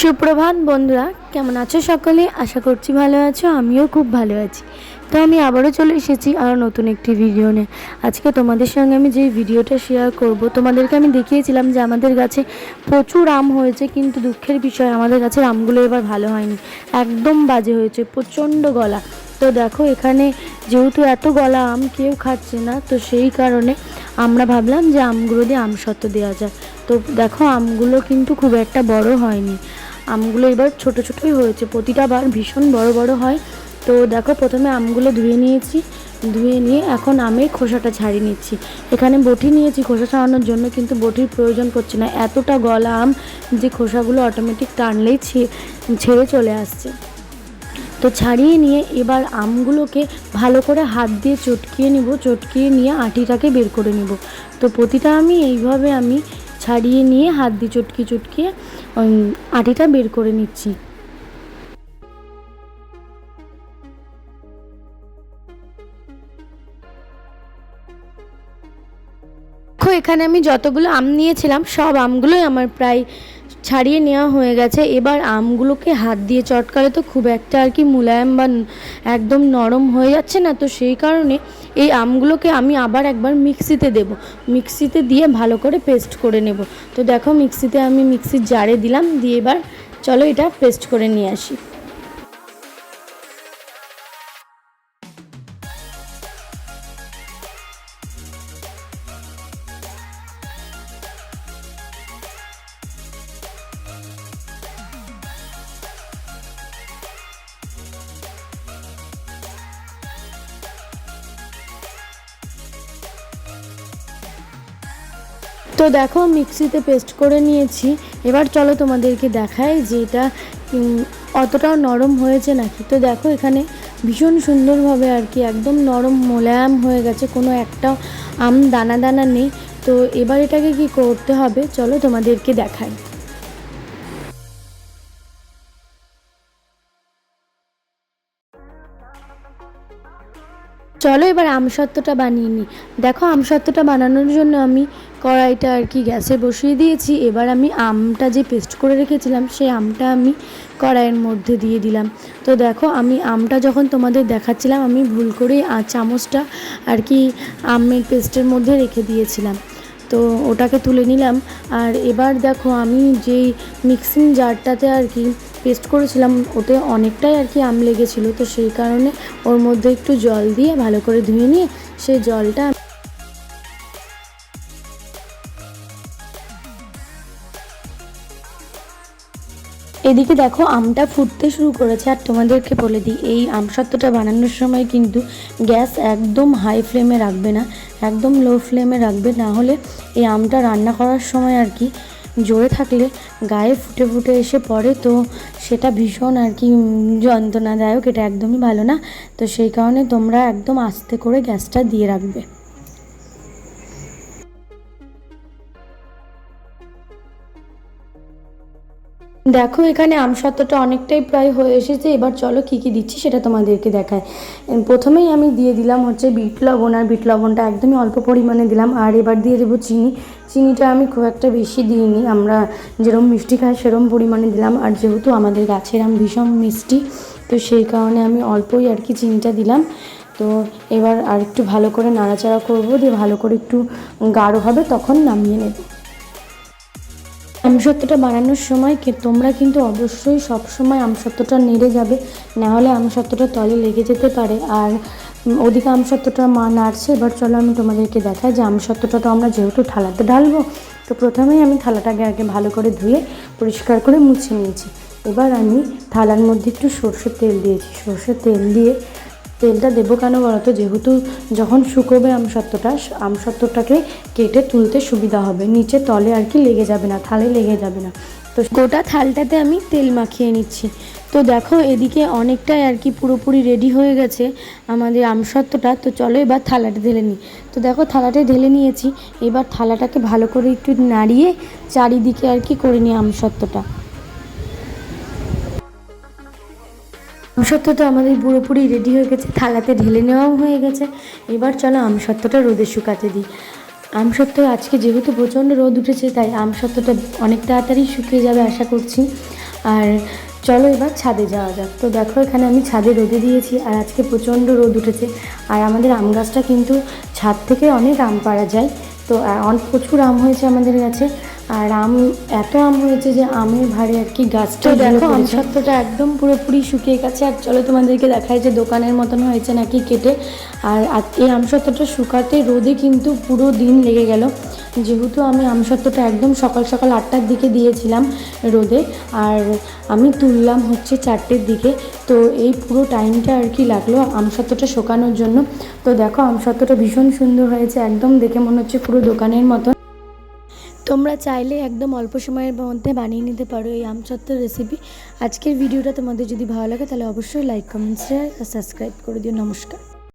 সুপ্রভাত বন্ধুরা, কেমন আছো সকলে? আশা করছি ভালো আছো, আমিও খুব ভালো আছি। তো আমি আবারও চলে এসেছি আরও নতুন একটি ভিডিও নিয়ে। আজকে তোমাদের সঙ্গে আমি যে ভিডিওটা শেয়ার করব, তোমাদেরকে আমি দেখিয়েছিলাম যে আমাদের গাছে প্রচুর আম হয়েছে, কিন্তু দুঃখের বিষয়, আমাদের গাছের আমগুলো এবার ভালো হয়নি। একদম বাজে হয়েছে, প্রচণ্ড গলা। তো দেখো, এখানে যেহেতু এত গলা আম কেউ খাচ্ছে না, তো সেই কারণে আমরা ভাবলাম যে আমগুলো দিয়ে আমসত্ত্ব দেওয়া যায় তো দেখো, আমগুলো কিন্তু খুব একটা বড় হয়নি। আমগুলো এবার ছোট ছোটই হয়েছে। প্রতিটা বার ভীষণ বড় বড় হয়। তো দেখো, প্রথমে আমগুলো ধুয়ে নিয়েছি। ধুয়ে নিয়ে এখন আমের খোসাটা ছাড়িয়ে নিচ্ছি। এখানে বটি নিয়েছি খোসা ছাড়ানোর জন্য, কিন্তু বটির প্রয়োজন পড়ছে না। এতটা গলা আম যে খোসাগুলো অটোমেটিক টানলেই ছেড়ে চলে আসছে। তো ছাড়িয়ে নিয়ে এবার আমগুলোকে ভালো করে হাত দিয়ে চটকিয়ে নিব। চটকিয়ে নিয়ে আটিটাকে বের করে নিব। তো প্রতিটা আমি এইভাবে আমি ছাড়িয়ে নিয়ে হাত দিয়ে চটকি চটকিয়ে আটিটা বের করে নিচ্ছি। এখানে আমি যতগুলো আম নিয়েছিলাম, সব আমগুলোই আমার প্রায় ছাড়িয়ে নেওয়া হয়ে গেছে। এবার আমগুলোকে হাত দিয়ে চটকালে তো খুব একটা আর কি মুলায়ম বা একদম নরম হয়ে যাচ্ছে না। তো সেই কারণে এই আমগুলোকে আমি আবার একবার মিক্সিতে দেব। মিক্সিতে দিয়ে ভালো করে পেস্ট করে নেব। তো দেখো মিক্সিতে আমি মিক্সির জারে দিলাম। দিয়ে এবার চলো এটা পেস্ট করে নিয়ে আসি। তো দেখো, মিক্সিতে পেস্ট করে নিয়েছি। এবার চলো তোমাদেরকে দেখায় যে এটা অতটাও নরম হয়েছে নাকি। তো দেখো, এখানে ভীষণ সুন্দরভাবে আর কি একদম নরম মোলায়াম হয়ে গেছে, কোনো একটা আম দানা দানা নেই। তো এবার এটাকে কি করতে হবে? চলো তোমাদেরকে দেখাই। চলো এবার আমসত্ত্বটা বানিয়ে নিই দেখো, আমসত্ত্বটা বানানোর জন্য আমি কড়াইটা আর কি গ্যাসে বসিয়ে দিয়েছি। এবার আমি আমটা যে পেস্ট করে রেখেছিলাম, সেই আমটা আমি কড়াইয়ের মধ্যে দিয়ে দিলাম। তো দেখো, আমি আমটা যখন তোমাদের দেখাচ্ছিলাম, আমি ভুল করে চামচটা আর কি আমের পেস্টের মধ্যে রেখে দিয়েছিলাম। তো ওটাকে তুলে নিলাম। আর এবার দেখো আমি যেই মিক্সিং জারটাতে আর কি পেস্ট করেছিলাম, ওতে অনেকটাই আর কি আম লেগেছিলো। তো সেই কারণে ওর মধ্যে একটু জল দিয়ে ভালো করে ধুয়ে নিয়ে সেই জলটা এদিকে দেখো আমটা ফুটতে শুরু করেছে। আর তোমাদেরকে বলে দিই, এই আমসত্ত্বটা বানানোর সময় কিন্তু গ্যাস একদম হাই ফ্লেমে রাখবে না। একদম লো ফ্লেমে রাখবে, না হলে এই আমটা রান্না করার সময় আর কি জোরে থাকলে গায়ে ফুটে ফুটে এসে পড়ে, তো সেটা ভীষণ আর কি যন্ত্রণাদায়ক, এটা একদমই ভালো না। তো সেই কারণে তোমরা একদম আস্তে করে গ্যাসটা দিয়ে রাখবে। দেখো, এখানে আমসত্ত্বটা অনেকটাই প্রায় হয়ে এসেছে। এবার চলো কী কী দিচ্ছি সেটা তোমাদেরকে দেখায় প্রথমেই আমি দিয়ে দিলাম হচ্ছে বিট লবণ, আর বিট লবণটা একদমই অল্প পরিমাণে দিলাম। আর এবার দিয়ে দেবো চিনি। চিনিটা আমি খুব একটা বেশি দিইনি। আমরা যেরকম মিষ্টি খাই সেরকম পরিমাণে দিলাম। আর যেহেতু আমাদের গাছের আম ভীষণ মিষ্টি, তো সেই কারণে আমি অল্পই আর কি চিনিটা দিলাম। তো এবার আর একটু ভালো করে নাড়াচাড়া করব। দিয়ে ভালো করে একটু গাঢ় হবে, তখন নামিয়ে নেব। আমসত্ত্বটা বানানোর সময় কি তোমরা কিন্তু অবশ্যই সব সময় আমসত্ত্বটা নেড়ে যাবে? না হলে আমসত্ত্বটা তলে লেগে যেতে পারে। আর ওদিকে আমসত্ত্বটা মা নাড়ছে, এবার চলো আমি তোমাদেরকে দেখাই যে আমসত্ত্বটা তো আমরা যেহেতু থালাতে ঢালবো, তো প্রথমেই আমি থালাটাকে আগে ভালো করে ধুয়ে পরিষ্কার করে মুছে নিয়েছি। এবার আমি থালার মধ্যে একটু সর্ষের তেল দিয়েছি। সর্ষের তেল দিয়ে তেলটা দেবো কেন বলতো যেহেতু যখন শুকোবে আমসত্ত্বটা আমসত্ত্বটাকে কেটে তুলতে সুবিধা হবে। নিচে তলে আর কি লেগে যাবে না, থালে লেগে যাবে না। তো গোটা থালটাতে আমি তেল মাখিয়ে নিচ্ছি। তো দেখো এদিকে অনেকটাই আর কি পুরোপুরি রেডি হয়ে গেছে আমাদের আমসত্ত্বটা তো চলো এবার থালাটা ঢেলে নিই। তো দেখো থালাটা ঢেলে নিয়েছি। এবার থালাটাকে ভালো করে একটু নাড়িয়ে চারিদিকে আর কি করে নিই আমসত্ত্বটা আমসত্ত্ব তো আমাদের পুরোপুরি রেডি হয়ে গেছে, থালাতে ঢেলে নেওয়াও হয়ে গেছে। এবার চলো আমসত্ত্বটা রোদে শুকাতে দিই। আমসত্ত্ব আজকে যেহেতু প্রচণ্ড রোদ উঠেছে, তাই আমসত্ত্বটা অনেক তাড়াতাড়ি শুকিয়ে যাবে আশা করছি। আর চলো এবার ছাদে যাওয়া যাক। তো দেখো, এখানে আমি ছাদে রোদে দিয়েছি আর আজকে প্রচণ্ড রোদ উঠেছে। আর আমাদের আম গাছটা কিন্তু ছাদ থেকে অনেক আম পাড়া যায়। তো প্রচুর আম হয়েছে আমাদের কাছে আর আম এত আম হয়েছে যে আমের ভারে আর কি গাছটা দেখো আম সত্ত্বটা একদম পুরোপুরি শুকিয়ে গেছে। আর চলো তোমাদেরকে দেখায় যে দোকানের মতন হয়েছে নাকি কেটে। আর এই আমসত্ত্বটা শুকাতে রোদে কিন্তু পুরো দিন লেগে গেল। যেহেতু আমি আমসত্ত্বটা একদম সকাল সকাল আটটার দিকে দিয়েছিলাম রোদে আর আমি তুললাম হচ্ছে চারটের দিকে। তো এই পুরো টাইমটা আর কি লাগল আমসত্ত্বটা শোকানোর জন্য। তো দেখো আমসত্ত্বটা ভীষণ সুন্দর হয়েছে। একদম দেখে মনে হচ্ছে পুরো দোকানের মতো তোমরা চাইলে একদম অল্প সময়ের মধ্যে বানিয়ে নিতে পারো এই আমচত্বর রেসিপি আজকের ভিডিওটা তোমাদের যদি ভালো লাগে, তাহলে অবশ্যই লাইক কমেন্ট শেয়ার আর সাবস্ক্রাইব করে দিও। নমস্কার।